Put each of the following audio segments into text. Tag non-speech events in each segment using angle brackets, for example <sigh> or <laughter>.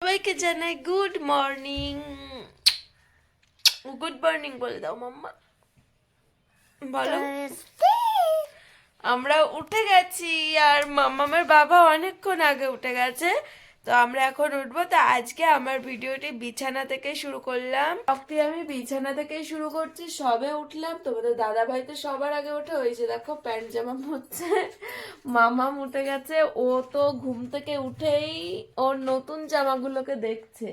সবাইকে জানাই good morning good morning বলে দাও মাম্মা। বলো। আমরা উঠে গেছি আর মাম্মামের বাবা অনেকক্ষণ আগে উঠে গেছে। তো আমরা এখন উঠবো। তো আজকে আমার ভিডিওটি বিছানা থেকে শুরু করলাম। অক্তি আমি বিছানা থেকে শুরু করছি, সবে উঠলাম। তোমাদের দাদা ভাই তো সবার আগে উঠে হয়েছে দেখো প্যান্ট জামা হচ্ছে মামাম উঠে গেছে, ও তো ঘুম থেকে উঠেই ওর নতুন জামাগুলোকে দেখছে।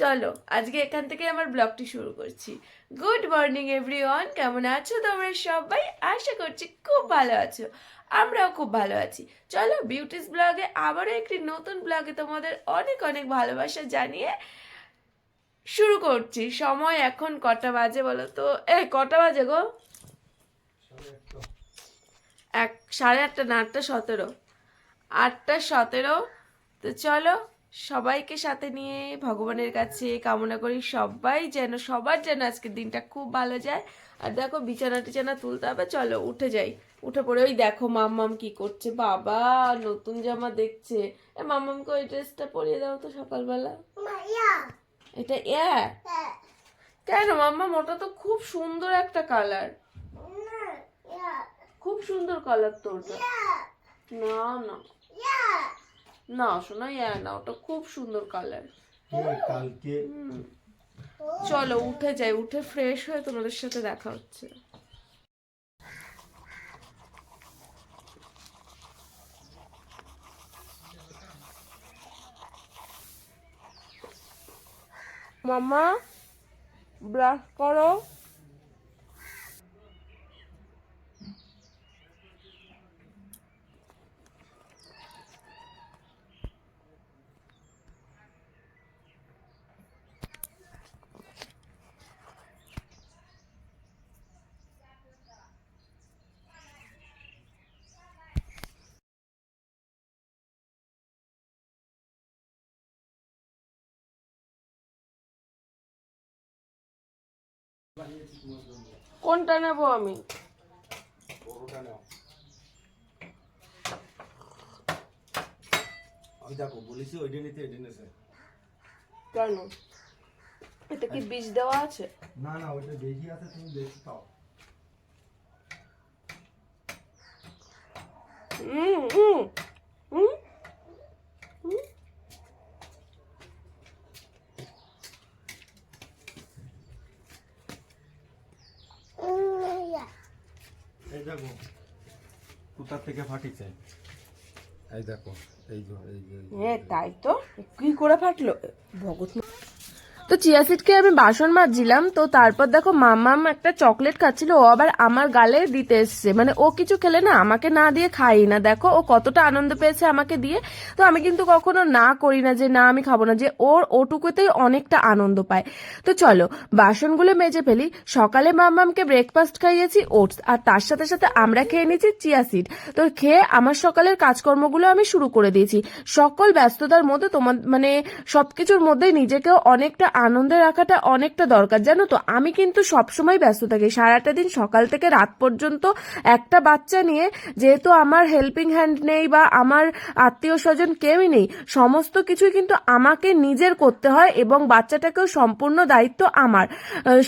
চলো, আজকে এখান থেকে আমার ব্লগটি শুরু করছি। গুড মর্নিং এভরিওয়ান, কেমন আছো তোমরা সবাই? আশা করছি খুব ভালো আছো। আমরাও খুব ভালো আছি। চলো বিউটিস ব্লগে আবারও একটি নতুন ব্লগে তোমাদের অনেক অনেক ভালোবাসা জানিয়ে শুরু করছি। সময় এখন কটা বাজে বলো তো? এ, কটা বাজে গো? এক, সাড়ে আটটা না, আটটা সতেরো। আটটা সতেরো। তো চলো সবাইকে সাথে নিয়ে ভগবানের কাছে কামনা করি সবাই যেন, সবার যেন আজকের দিনটা খুব ভালো যায়। আর দেখো বিছানা টিছানা তুলতে হবে চলো উঠে যাই। উঠে পড়ে ওই দেখো মাম্মাম কি করছে। বাবা নতুন জামা দেখছে। এ মাম্মামকে ওই ড্রেসটা পরিয়ে দাও তো সকালবেলা। এটা এ? কেন মাম্মাম? ওটা তো খুব সুন্দর একটা কালার। খুব সুন্দর কালার তো ওটা। না না। না শোনা ইয়া না ওটা খুব সুন্দর কালার। কালকে চলো উঠে যাই উঠে ফ্রেশ হয়ে তোমাদের সাথে দেখা হচ্ছে। মামা ব্রাশ করো। কোনটা নেব আমি? দেখো বলেছি ওইটা নিতে এটা নিতে। কেন? এটা কি বীজ দেওয়া আছে? না না ওইটা বেশি আছে তুমি বেশি খাও হুম হুম হুম এই দেখো। কোথা থেকে ফাটিছে? এই দেখো এই যে এই যে এই তাই তো? কি করে ফাটলো? ভগত তো চিয়া সিডকে আমি বাসন মাজছিলাম, তো তারপর দেখো মামাম একটা চকলেট খাচ্ছিল, ও আবার আমার গালে দিতে এসছে। মানে ও কিছু খেলে না, আমাকে না দিয়ে খাই না। দেখো ও কতটা আনন্দ পেয়েছে আমাকে দিয়ে। তো আমি কিন্তু কখনো না করি না যে, না আমি খাব না, যে ওর ওটুকুতেই অনেকটা আনন্দ পায়। তো চলো, বাসনগুলো মেজে ফেলি। সকালে মামামকে ব্রেকফাস্ট খাইয়েছি, ওটস, আর তার সাথে সাথে আমরা খেয়ে নিয়েছি চিয়া সিড। তো খেয়ে আমার সকালের কাজকর্মগুলো আমি শুরু করে দিয়েছি। সকল ব্যস্ততার মধ্যে তোমার মানে সবকিছুর মধ্যেই নিজেকেও অনেকটা আনন্দে রাখাটা অনেকটা দরকার। জানো তো, আমি কিন্তু সবসময় ব্যস্ত থাকি। সারাটা দিন সকাল থেকে রাত পর্যন্ত একটা বাচ্চা নিয়ে, যেহেতু আমার হেল্পিং হ্যান্ড নেই বা আমার আত্মীয় স্বজন কেউই নেই, সমস্ত কিছুই কিন্তু আমাকে নিজের করতে হয় এবং বাচ্চাটাকেও সম্পূর্ণ দায়িত্ব আমার।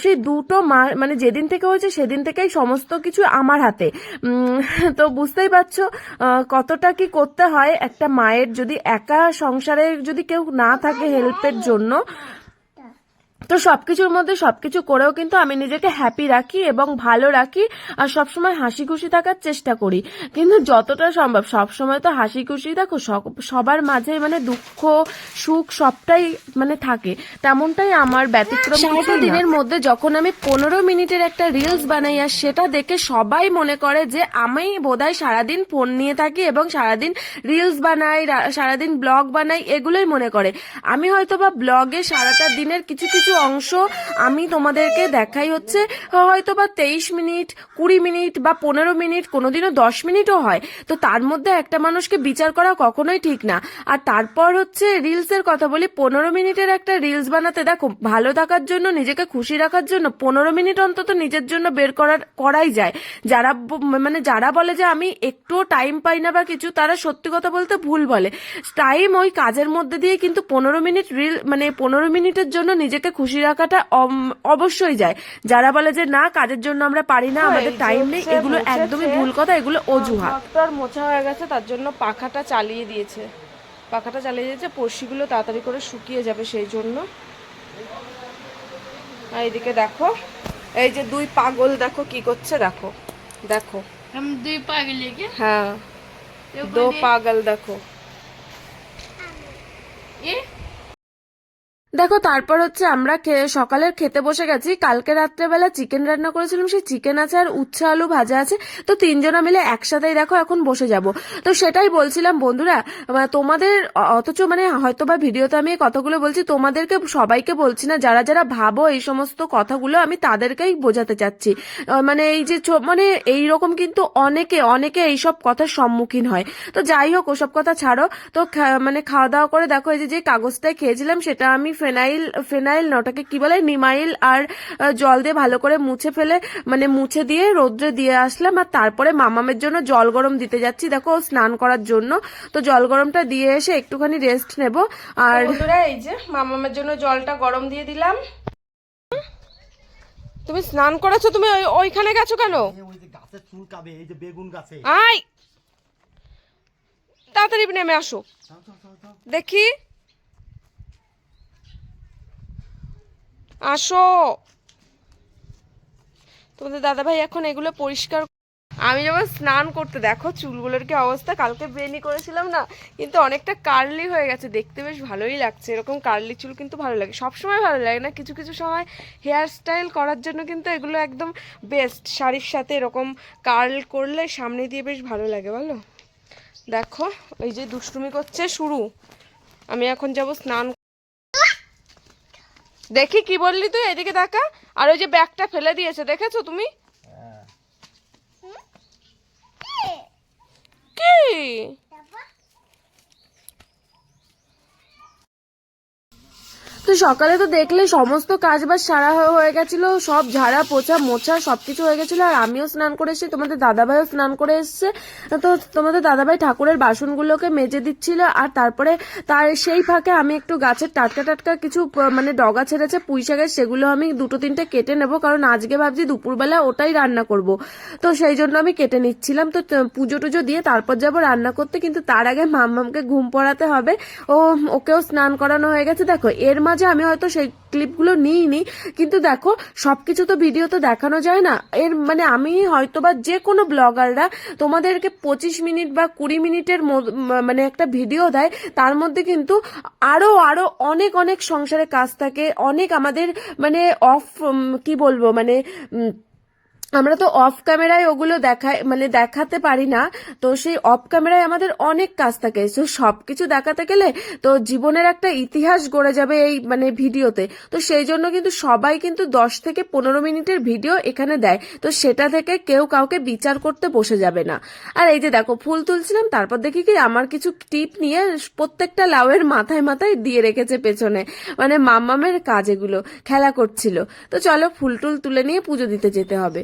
সেই দুটো মা মানে যেদিন থেকে হয়েছে সেদিন থেকেই সমস্ত কিছু আমার হাতে। তো বুঝতেই পারছ কতটা কি করতে হয়? একটা মায়ের যদি একা সংসারে যদি কেউ না থাকে হেল্পের জন্য তো সবকিছুর মধ্যে সবকিছু করেও কিন্তু আমি নিজেকে হ্যাপি রাখি এবং ভালো রাখি আর সবসময় হাসি খুশি থাকার চেষ্টা করি। কিন্তু যতটা সম্ভব সবসময় তো হাসি খুশি দেখো সব- সবার মাঝে মানে দুঃখ সুখ সবটাই মানে থাকে। তেমনটাই আমার ব্যতিক্রম দিনের মধ্যে যখন আমি পনেরো মিনিটের একটা রিলস বানাই আর সেটা দেখে সবাই মনে করে যে আমি বোধহয় সারাদিন ফোন নিয়ে থাকি এবং সারাদিন রিলস বানাই সারাদিন ব্লগ বানাই এগুলোই মনে করে। আমি হয়তো বা ব্লগে সারাটা দিনের কিছু কিছু অংশ আমি তোমাদেরকে দেখাই হচ্ছে হয়তো বা তেইশ মিনিট, কুড়ি মিনিট বা পনেরো মিনিট, কোনোদিনও দশ মিনিটও হয়। তো তার মধ্যে একটা মানুষকে বিচার করা কখনোই ঠিক না। আর তারপর হচ্ছে রিলসের কথা বলি, পনেরো মিনিটের একটা রিলস বানাতে দেখো, ভালো থাকার জন্য, নিজেকে খুশি রাখার জন্য পনেরো মিনিট অন্তত নিজের জন্য বের করার, করাই যায়। যারা মানে যারা বলে যে আমি একটুও টাইম পাই না বা কিছু, তারা সত্যি কথা বলতে ভুল বলে। টাইম ওই কাজের মধ্যে দিয়ে কিন্তু পনেরো মিনিট রিল মানে পনেরো মিনিটের জন্য নিজেকে খুশি খুশি রাখাটা অবশ্যই যায়। যারা বলে যে না কাজের জন্য আমরা পারি না হ্যাঁ, আমাদের টাইম নেই এগুলো একদমই ভুল কথা এগুলো অজুহাত। মোছা হয়ে গেছে তার জন্য পাখাটা চালিয়ে দিয়েছে। পাখাটা চালিয়ে দিয়েছে পড়শিগুলো তাড়াতাড়ি করে শুকিয়ে যাবে সেই জন্য। এইদিকে দেখো এই যে দুই পাগল দেখো কি করছে দেখো দেখো। দুই পাগল হ্যাঁ দু পাগল দেখো। এ? দেখো, তারপর হচ্ছে আমরা সকালের খেতে বসে গেছি। কালকে রাত্রেবেলা চিকেন রান্না করেছিলাম, সেই চিকেন আছে আর উচ্ছে আলু ভাজা আছে। তো তিনজনা মিলে একসাথেই দেখো, এখন বসে যাব। তো সেটাই বলছিলাম, বন্ধুরা তোমাদের অথচ মানে হয়তো বা ভিডিওতে আমি কথাগুলো বলছি, তোমাদেরকে সবাইকে বলছি না, যারা যারা ভাবো এই সমস্ত কথাগুলো, আমি তাদেরকেই বোঝাতে চাচ্ছি। মানে এই যে মানে এই রকম কিন্তু অনেকে অনেকে এইসব কথার সম্মুখীন হয়। তো যাই হোক, ওসব কথা ছাড়ো। তো মানে খাওয়া দাওয়া করে দেখো, এই যে যে কাগজটায় খেয়েছিলাম, সেটা আমি ফেনাইল ফেনাইল না ওটাকে কি বলে? নিমাইল আর জল দিয়ে ভালো করে মুছে ফেলে মানে মুছে দিয়ে রোদ্রে দিয়ে আসলাম আর তারপরে মামামের জন্য জল গরম দিতে যাচ্ছি। দেখো ও স্নান করার জন্য। তো জল গরমটা দিয়ে এসে একটুখানি রেস্ট নেব। আর এই যে মামামের জন্য জলটা গরম দিয়ে দিলাম। তুমি স্নান করেছ? তুমি ওই- ওইখানে গেছো কেন? ওই যে গাছে চুলকাবে এই যে বেগুন গাছে। আই তাড়াতাড়ি নেমে আসো। দেখি। আসো। তোমাদের দাদা ভাই এখন এগুলো পরিষ্কার আমি যেমন স্নান করতে দেখো চুলগুলোর কি অবস্থা? কালকে বেনি করেছিলাম না, কিন্তু অনেকটা কার্লি হয়ে গেছে। দেখতে বেশ ভালোই লাগছে। এরকম কার্লি চুল কিন্তু ভালো লাগে। সব সময় ভালো লাগে না। কিছু কিছু সময় হেয়ার স্টাইল করার জন্য কিন্তু এগুলো একদম বেস্ট শাড়ির সাথে এরকম কার্ল করলে সামনে দিয়ে বেশ ভালো লাগে, বলো। দেখো, এই যে দুষ্টুমি করছে শুরু। আমি এখন যাব স্নান দেখি কি বললি তুই এদিকে দেখা। আর ওই যে ব্যাগটা ফেলে দিয়েছে দেখেছ তুমি? কি? তো সকালে তো দেখলে সমস্ত কাজ বাজ সারা হয়ে গেছিল, সব ঝাড়া, পোছা, মোছা, সবকিছু হয়ে গেছিল, আর আমিও স্নান করে এসেছি, তোমাদের দাদাভাইও স্নান করে এসছে। তো তোমাদের দাদাভাই ঠাকুরের বাসনগুলোকে মেজে দিচ্ছিল, আর তারপরে তার সেই ফাঁকে আমি একটু গাছের টাটকা টাটকা কিছু মানে ডগা ছেড়েছে, পুঁই শাকের, সেগুলো আমি দুটো তিনটে কেটে নেব, কারণ আজকে ভাবছি দুপুরবেলা ওটাই রান্না করব। তো সেই জন্য আমি কেটে নিচ্ছিলাম, তো পুজো টুজো দিয়ে তারপর যাব রান্না করতে, কিন্তু তার আগে মাম্মামকে ঘুম পড়াতে হবে। ও, ওকেও স্নান করানো হয়ে গেছে। দেখো, এর মাঝে আমি হয়তো সেই ক্লিপগুলো নিইনি, কিন্তু দেখো সব কিছু তো ভিডিও তো দেখানো যায় না। এর মানে আমি হয়তো বা যে কোনো ব্লগাররা তোমাদেরকে পঁচিশ মিনিট বা কুড়ি মিনিটের মানে একটা ভিডিও দেয়, তার মধ্যে কিন্তু আরও আরও অনেক অনেক সংসারে কাজ থাকে, অনেক আমাদের মানে অফ কি বলব মানে আমরা তো অফ ক্যামেরায় ওগুলো দেখায় মানে দেখাতে পারি না। তো সেই অফ ক্যামেরায় আমাদের অনেক কাজ থাকে। তো সবকিছু দেখাতে গেলে তো জীবনের একটা ইতিহাস গড়ে যাবে এই মানে ভিডিওতে। তো সেই জন্য কিন্তু সবাই কিন্তু দশ থেকে পনেরো মিনিটের ভিডিও এখানে দেয়। তো সেটা থেকে কেউ কাউকে বিচার করতে বসে যাবে না। আর এই যে দেখো, ফুল তুলছিলাম, তারপর দেখি কি আমার কিছু টিপ নিয়ে প্রত্যেকটা লাউয়ের মাথায় মাথায় দিয়ে রেখেছে পেছনে। মানে মাম্মামের কাজ এগুলো, খেলা করছিল। তো চলো ফুল টুল তুলে নিয়ে পুজো দিতে যেতে হবে।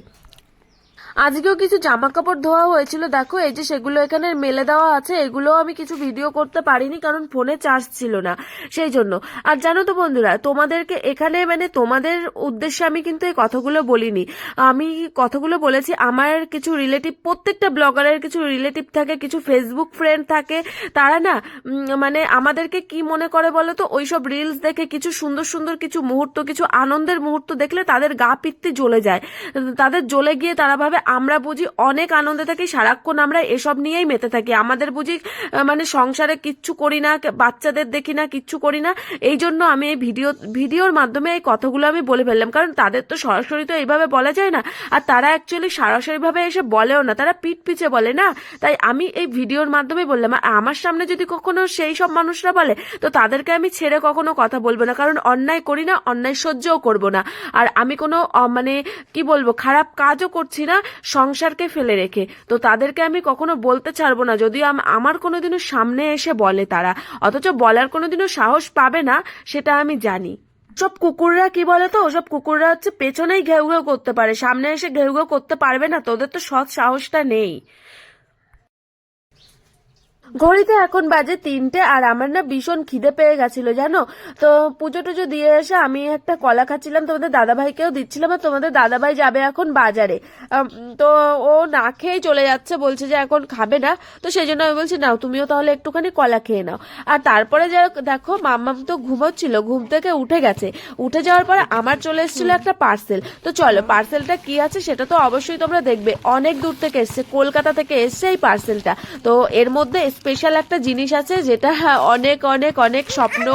আজকেও কিছু জামা কাপড় ধোয়া হয়েছিল। দেখো, এই যে সেগুলো এখানে মেলে দেওয়া আছে এগুলো আমি কিছু ভিডিও করতে পারিনি, কারণ ফোনে চার্জ ছিল না। সেই জন্য। আর জানো তো বন্ধুরা, তোমাদেরকে এখানে মানে তোমাদের উদ্দেশ্যে আমি কিন্তু এই কথাগুলো বলিনি। আমি কথাগুলো বলেছি, আমার কিছু রিলেটিভ প্রত্যেকটা ব্লগারের কিছু রিলেটিভ থাকে, কিছু ফেসবুক ফ্রেন্ড থাকে। তারা না মানে আমাদেরকে কি মনে করে বলো তো, ওইসব রিলস দেখে কিছু সুন্দর সুন্দর কিছু মুহূর্ত, কিছু আনন্দের মুহূর্ত দেখলে তাদের গা পিত্তি জ্বলে যায়। তাদের জ্বলে গিয়ে তারা ভাবে আমরা বুঝি অনেক আনন্দে থাকি, সারাক্ষণ আমরা এসব নিয়েই মেতে থাকি। আমাদের বুঝি মানে সংসারে কিচ্ছু করি না বাচ্চাদের দেখি না, কিচ্ছু করি না। এই জন্য আমি এই ভিডিও, ভিডিওর মাধ্যমে এই কথাগুলো আমি বলে ফেললাম। কারণ তাদের তো সরাসরি তো এইভাবে বলা যায় না। আর তারা অ্যাকচুয়ালি সরাসরিভাবে এসে বলেও না। তারা পিঠ পিছে বলে না। তাই আমি এই ভিডিওর মাধ্যমে বললাম, আর আমার সামনে যদি কখনো সেই সব মানুষরা বলে, তো তাদেরকে আমি ছেড়ে কখনো কথা বলব না। কারণ অন্যায় করি না, অন্যায় সহ্যও করব না। আর আমি কোনো মানে কি বলব, খারাপ কাজও করছি না। সংসারকে ফেলে রেখে। তো তাদেরকে আমি কখনো বলতে ছাড়বো না। যদিও আম- আমার কোনোদিনও সামনে এসে বলে তারা। অথচ বলার কোনোদিনও সাহস পাবে না, সেটা আমি জানি। সব কুকুররা কি বলে তো ওসব কুকুররা হচ্ছে পেছনেই ঘেউ ঘেউ করতে পারে। সামনে এসে ঘেউ ঘেউ করতে পারবে না। তোদের তো সৎ সাহসটা নেই। ঘড়িতে এখন বাজে তিনটে আর আমার না ভীষণ খিদে পেয়ে গেছিল, জানো? তো পুজো টুজো দিয়ে এসে আমি একটা কলা খাচ্ছিলাম, তোমাদের দাদাভাইকেও দিচ্ছিলাম, আর তোমাদের দাদাভাই যাবে এখন বাজারে। তো ও না খেয়েই চলে যাচ্ছে, বলছে যে এখন খাবে না, তো সেই জন্য আমি বলছি, নাও, তুমিও তাহলে একটুখানি কলা খেয়ে নাও। আর তারপরে যা দেখো, মাম্মাম তো ঘুমোচ্ছিল, ঘুম থেকে উঠে গেছে। উঠে যাওয়ার পরে আমার চলে এসেছিল একটা পার্সেল। তো চলো, পার্সেলটা কি আছে সেটা তো অবশ্যই তোমরা দেখবে। অনেক দূর থেকে এসছে, কলকাতা থেকে এসছে এই পার্সেলটা। তো এর মধ্যে স্পেশাল একটা জিনিস আছে যেটা অনেক অনেক অনেক স্বপ্ন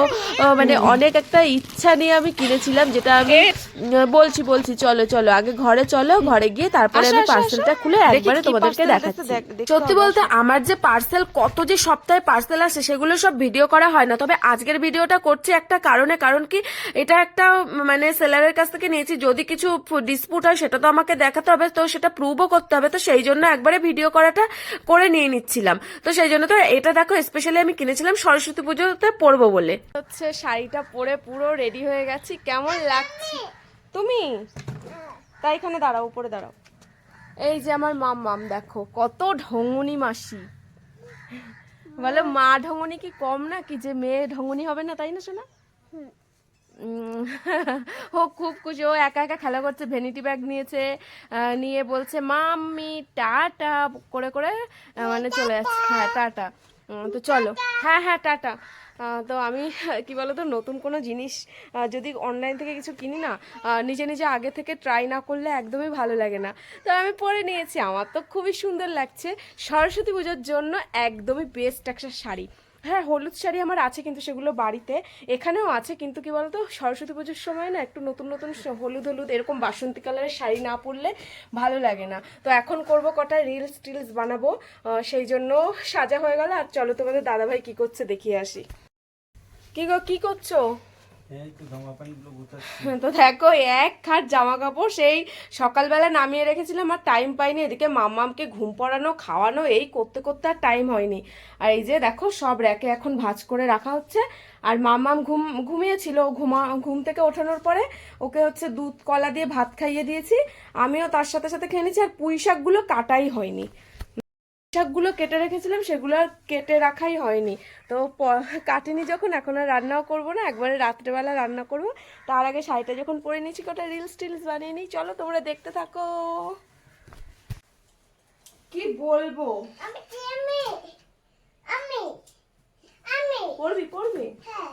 মানে অনেক একটা ইচ্ছা নিয়ে আমি কিনেছিলাম যেটা আমি বলছি বলছি চলো চলো আগে ঘরে চলো ঘরে গিয়ে তারপরে আমি পার্সেলটা খুলে একবারে তোমাদেরকে দেখাচ্ছি। সত্যি বলতে আমার যে পার্সেল কত যে সপ্তাহে পার্সেল আসে সেগুলো সব ভিডিও করা হয় না। তবে আজকের ভিডিওটা করছি একটা কারণে কারণ কি এটা একটা মানে সেলারের কাছ থেকে নিয়েছি। যদি কিছু ডিসপুট হয় সেটা তো আমাকে দেখাতে হবে। তো সেটা প্রুভও করতে হবে। তো সেই জন্য একবারে ভিডিও করাটা করে নিয়ে নিচ্ছিলাম। তো সেই জন্য তো এটা দেখো স্পেশালি আমি কিনেছিলাম সরস্বতী পুজোতে পরবো বলে। হচ্ছে শাড়িটা পরে পুরো রেডি হয়ে গেছি কেমন লাগছে? তুমি? তাই এখানে দাঁড়াও উপরে দাঁড়াও। এই যে আমার মাম মাম দেখো কত ঢঙ্গুনি মাসি। বলে মা ঢঙ্গুনি কি কম না কি যে মেয়ে ঢঙ্গুনি হবে না তাই না শোনা <laughs> ও খুব খুশি। ও একা একা খেলা করছে ভ্যানিটি ব্যাগ নিয়েছে নিয়ে বলছে মাম্মি টাটা করে করে মানে চলে যাচ্ছে হ্যাঁ টাটা। তো চলো। হ্যাঁ হ্যাঁ টাটা। তো আমি কি বলতো নতুন কোনো জিনিস যদি অনলাইন থেকে কিছু কিনি না নিজে নিজে আগে থেকে ট্রাই না করলে একদমই ভালো লাগে না। তো আমি পরে নিয়েছি। আমার তো খুবই সুন্দর লাগছে। সরস্বতী পুজোর জন্য একদমই বেস্ট একটা শাড়ি। হ্যাঁ হলুদ শাড়ি আমার আছে কিন্তু সেগুলো বাড়িতে। এখানেও আছে কিন্তু কি বলতো, সরস্বতী পুজোর সময় না একটু নতুন নতুন হলুদ হলুদ এরকম বাসন্তী কালারের শাড়ি না পরলে ভালো লাগে না। তো এখন করব কটা রিলস টিলস বানাবো সেই জন্য সাজা হয়ে গেল। আর চলো তোমাদের দাদাভাই কি করছে দেখিয়ে আসি। কি গো, কি করছ? <laughs> তো দেখো, এক খাট জামা কাপড় সেই সকালবেলা নামিয়ে রেখেছিলাম আর টাইম পাইনি। এদিকে মাম্মামকে ঘুম পড়ানো, খাওয়ানো, এই করতে করতে আর টাইম হয়নি। আর এই যে দেখো, সব র্যাকে এখন ভাঁজ করে রাখা হচ্ছে। আর মাম্মাম ঘুম, ঘুমিয়েছিল। ঘুমা, ঘুম থেকে ওঠানোর পরে ওকে হচ্ছে দুধ, কলা দিয়ে ভাত খাইয়ে দিয়েছি। আমিও তার সাথে সাথে খেয়ে নিয়েছি আর পুঁই শাকগুলো কাটাই হয়নি। শাকগুলো কেটে রেখেছিলাম সেগুলো আর কেটে রাখাই হয়নি। তো কাটিনি যখন এখন আর রান্নাও করব না একবারে রাত্রেবেলা রান্না করব। তার আগে শাড়িটা যখন পরে নিয়েছি কটা রিলস টিলস বানিয়ে নিই। চলো তোমরা দেখতে থাকো। কি বলব? পড়বি পড়বি হ্যাঁ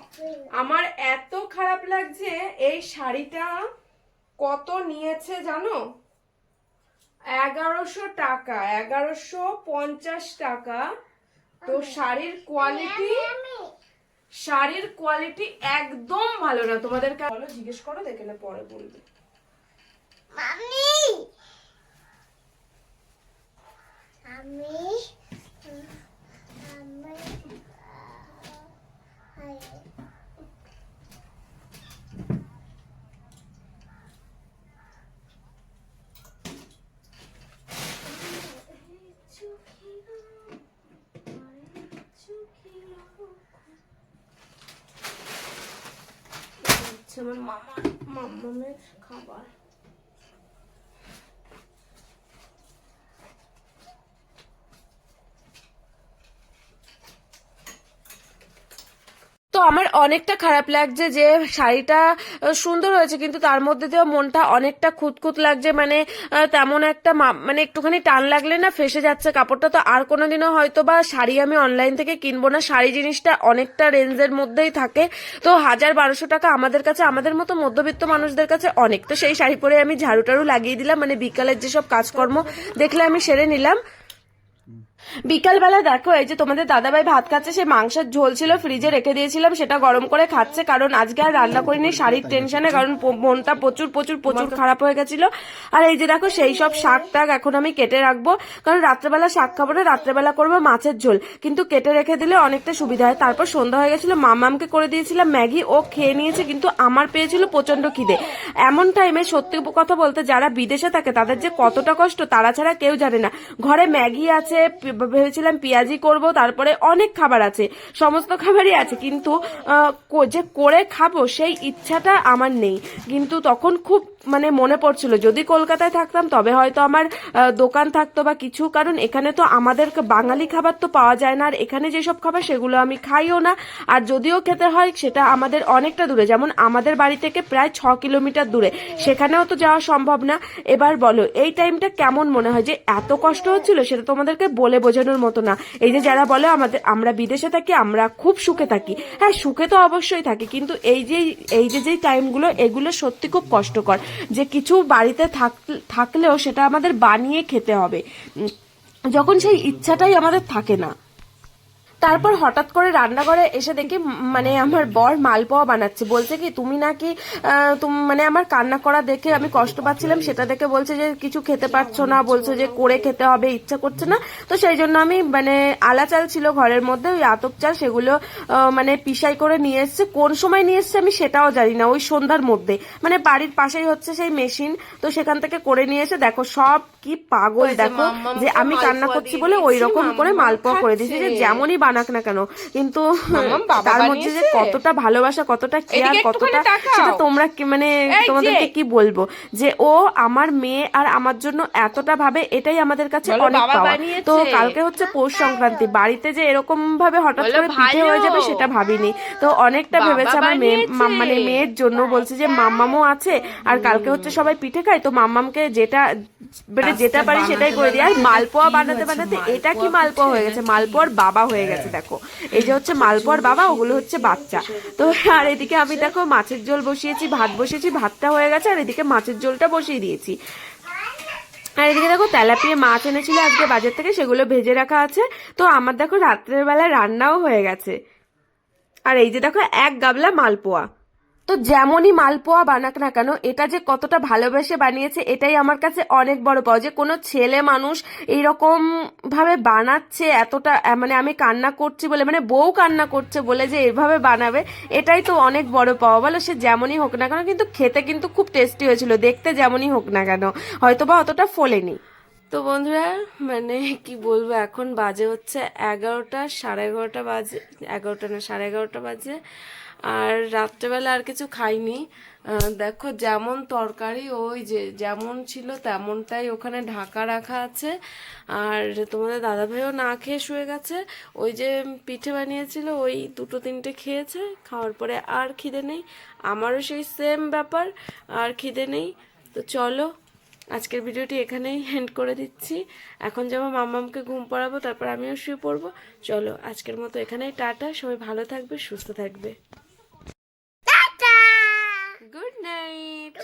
আমার এত খারাপ লাগছে এই শাড়িটা কত নিয়েছে জানো? এগারোশো টাকা এগারোশো পঞ্চাশ টাকা। তো শাড়ির কোয়ালিটি শাড়ির কোয়ালিটি একদম ভালো না। তোমাদেরকে বলো জিজ্ঞেস করো দেখে না পরে বলবে। আমি আমি হচ্ছে আমার মামা মামামের খাবার আমার অনেকটা খারাপ লাগছে যে শাড়িটা সুন্দর হয়েছে, কিন্তু তার মধ্যে দিয়েও মনটা অনেকটা খুঁতখুত লাগছে। মানে তেমন একটা মানে একটুখানি টান লাগলে না ফেসে যাচ্ছে। কাপড়টা তো আর কোনোদিনও হয়তো বা শাড়ি আমি অনলাইন থেকে কিনবো না। শাড়ি জিনিসটা অনেকটা রেঞ্জের মধ্যেই থাকে। তো হাজার বারোশো টাকা আমাদের কাছে, আমাদের মতো মধ্যবিত্ত মানুষদের কাছে অনেক। তো সেই শাড়ি পরে আমি ঝাড়ু টাড়ু লাগিয়ে দিলাম। মানে বিকালের যেসব কাজকর্ম, দেখলে আমি সেরে নিলাম। বিকালবেলা দেখো এই যে তোমাদের দাদাভাই ভাত খাচ্ছে সে মাংসের ঝোল ছিল ফ্রিজে রেখে দিয়েছিলাম সেটা গরম করে খাচ্ছে কারণ আজকে আর রান্না করিনি শাড়ির টেনশনে কারণ মনটা প্রচুর প্রচুর প্রচুর খারাপ হয়ে গেছিল। আর এই যে দেখো সেই সব শাক টাক এখন আমি কেটে রাখব কারণ রাত্রেবেলা শাক খাব না রাত্রেবেলা করব মাছের ঝোল। কিন্তু কেটে রেখে দিলে অনেকটা সুবিধা হয়। তারপর সন্ধ্যা হয়ে গেছিল মামামকে করে দিয়েছিলাম ম্যাগি ও খেয়ে নিয়েছে কিন্তু আমার পেয়েছিল প্রচণ্ড খিদে। এমন টাইমে সত্যি কথা বলতে যারা বিদেশে থাকে তাদের যে কতটা কষ্ট তারা ছাড়া কেউ জানে না। ঘরে ম্যাগি আছে ভেবেছিলাম পেঁয়াজি করব, তারপরে অনেক খাবার আছে, সমস্ত খাবারই আছে, কিন্তু যে করে খাব সেই ইচ্ছাটা আমার নেই। কিন্তু তখন খুব মানে মনে পড়ছিল, যদি কলকাতায় থাকতাম তবে হয়তো আমার দোকান থাকতো বা কিছু, কারণ এখানে তো আমাদের বাঙালি খাবার তো পাওয়া যায় না, আর এখানে যেসব খাবার সেগুলো আমি খাইও না, আর যদিও খেতে হয় সেটা আমাদের অনেকটা দূরে, যেমন আমাদের বাড়ি থেকে প্রায় ছ কিলোমিটার দূরে, সেখানেও তো যাওয়া সম্ভব না। এবার বলো, এই টাইমটা কেমন মনে হয়? যে এত কষ্ট হচ্ছিল সেটা তোমাদেরকে বলে বোঝানোর মতো না। এই যে যারা বলে আমাদের, আমরা বিদেশে থাকি, আমরা খুব সুখে থাকি। হ্যাঁ সুখে তো অবশ্যই থাকি, কিন্তু এই যে এই যে যে টাইমগুলো, এগুলো সত্যি খুব কষ্টকর। যে কিছু বাড়িতে থাক- থাকলেও সেটা আমাদের বানিয়ে খেতে হবে। যখন সেই ইচ্ছাটাই আমাদের থাকে না। তারপর হঠাৎ করে রান্নাঘরে এসে দেখি মানে আমার বর মালপোয়া বানাচ্ছে। বলছে কি তুমি নাকি মানে আমার কান্না করা দেখে আমি কষ্ট পাচ্ছিলাম সেটা দেখে বলছে যে কিছু খেতে পারছ না বলছো যে করে খেতে হবে ইচ্ছা করছে না। তো সেই জন্য আমি মানে আলা চাল ছিল ঘরের মধ্যে ওই আতপ চাল সেগুলো মানে পিসাই করে নিয়ে এসছে। কোন সময় নিয়ে এসছে আমি সেটাও জানি না ওই সন্ধ্যার মধ্যে। মানে বাড়ির পাশেই হচ্ছে সেই মেশিন তো সেখান থেকে করে নিয়ে এসে দেখো সব কি পাগল? দেখো যে আমি কান্না করছি বলে ওই রকম করে মালপোয়া করে দিয়েছি যে যেমনই বানাক না কেন কিন্তু তার মধ্যে যে কতটা ভালোবাসা কতটা কেয়ার কতটা সেটা তোমরা মানে তোমাদেরকে কি বলব? যে ও আমার মেয়ে আর আমার জন্য এতটা ভাবে এটাই আমাদের কাছে অনেক পাওয়া তো কালকে হচ্ছে পৌষ সংক্রান্তি বাড়িতে যে এরকম ভাবে হঠাৎ করে পিঠে হয়ে যাবে সেটা ভাবিনি। তো অনেকটা ভেবেছে আমার মেয়ে মানে মেয়ের জন্য বলছে যে মাম্মামও আছে আর কালকে হচ্ছে সবাই পিঠে খায়। তো মাম্মামকে যেটা যেটা পারি সেটাই করে দিই। আর মালপোয়া বানাতে বানাতে এটা কি মালপোয়া হয়ে গেছে? মালপোয়ার বাবা হয়ে গেছে দেখো। এই যে হচ্ছে মালপোয়ার বাবা ওগুলো হচ্ছে বাচ্চা। তো আর এদিকে আমি দেখো মাছের ঝোল বসিয়েছি ভাত বসিয়েছি ভাতটা হয়ে গেছে আর এদিকে মাছের ঝোলটা বসিয়ে দিয়েছি। আর এদিকে দেখো তেলাপিয়া মাছ এনেছিল আজকে বাজার থেকে সেগুলো ভেজে রাখা আছে। তো আমার দেখো রাত্রের বেলা রান্নাও হয়ে গেছে। আর এই যে দেখো এক গাবলা মালপোয়া। তো যেমনই মালপোয়া বানাক না কেন, এটা যে কতটা ভালোবেসে বানিয়েছে, এটাই আমার কাছে অনেক বড় পাওয়া। যে কোনো ছেলে মানুষ এইরকম ভাবে বানাচ্ছে, এতটা মানে আমি কান্না করছি বলে মানে বউ কান্না করছে বলে যে এভাবে বানাবে, এটাই তো অনেক বড় পাওয়া। বলো সে যেমনই হোক না কেন, কিন্তু খেতে কিন্তু খুব টেস্টি হয়েছিল, দেখতে যেমনই হোক না কেন হয়তো বা অতটা ফোলেনি। তো বন্ধুরা মানে কি বলব, এখন বাজে হচ্ছে এগারোটা, সাড়ে এগারোটা বাজে, এগারোটা না, সাড়ে এগারোটা বাজে। আর রাত্রেবেলা আর কিছু খাইনি। দেখো যেমন তরকারি, ওই যে যেমন ছিল তেমনটাই ওখানে ঢাকা রাখা আছে। আর তোমাদের দাদাভাইও না খেয়ে শুয়ে গেছে। ওই যে পিঠে বানিয়েছিল, ওই দুটো তিনটে খেয়েছে। খাওয়ার পরে আর খিদে নেই। আমারও সেই সেম ব্যাপার, আর খিদে নেই। তো চলো, আজকের ভিডিওটি এখানেই হ্যান্ড করে দিচ্ছি। এখন যেমন মাম্মামকে ঘুম পড়াবো, তারপর আমিও শুয়ে পড়ব। চলো, আজকের মতো এখানেই টাটা। সবাই ভালো থাকবে, সুস্থ থাকবে। নাইট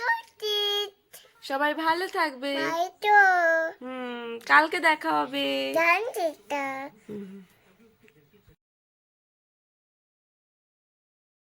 সবাই ভালো থাকবে। হুম কালকে দেখা হবে। হুম।